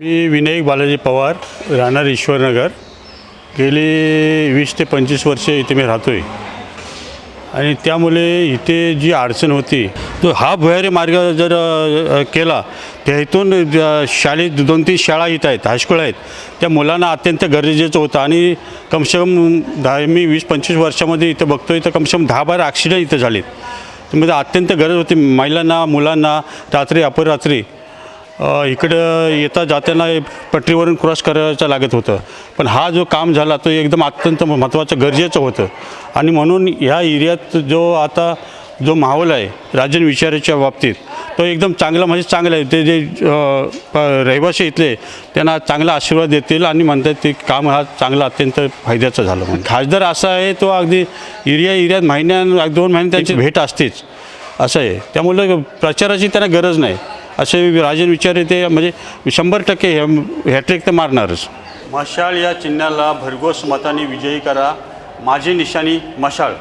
मी विनायक बालाजी पवार राहणार ईश्वरनगर. गेली वीस ते पंचवीस वर्षे इथे मी राहतो आहे आणि त्यामुळे इथे जी अडचण होती तो हा भुयारी मार्ग जर केला त्या इथून शाळेत दोन तीन शाळा इथं आहेत हायस्कूल आहेत. त्या मुलांना अत्यंत गरजेचं होतं. आणि कमसे कम दहा मी वीस पंचवीस वर्षामध्ये इथं बघतो इथं कमसे कम दहा बारा ॲक्सिडेंट इथं झालेत. म्हणजे अत्यंत गरज होती महिलांना मुलांना रात्री अपरात्री. इकडं येता जाताना पटरीवरून क्रॉस करायचं लागत होतं. पण हा जो काम झाला तो एकदम अत्यंत महत्त्वाचं गरजेचं होतं. आणि म्हणून ह्या एरियात जो आता जो माहोल आहे राजन विचाराच्या बाबतीत तो एकदम चांगला म्हणजे चांगला आहे. ते जे रहिवासी इथले त्यांना चांगला आशीर्वाद देतील आणि म्हणतात ते काम हा चांगला अत्यंत फायद्याचं झालं म्हणून. खासदार असा आहे तो अगदी एरिया एरियात महिन्या दोन महिने त्यांची भेट असतेच. असं आहे. त्यामुळे प्रचाराची त्यांना गरज नाही. असे राजन विचारे ते म्हणजे शंभर टक्के हॅट्रिक तर मारणारच. मशाळ या चिन्हाला भरघोस मताने विजयी करा. माझी निशाणी मशाळ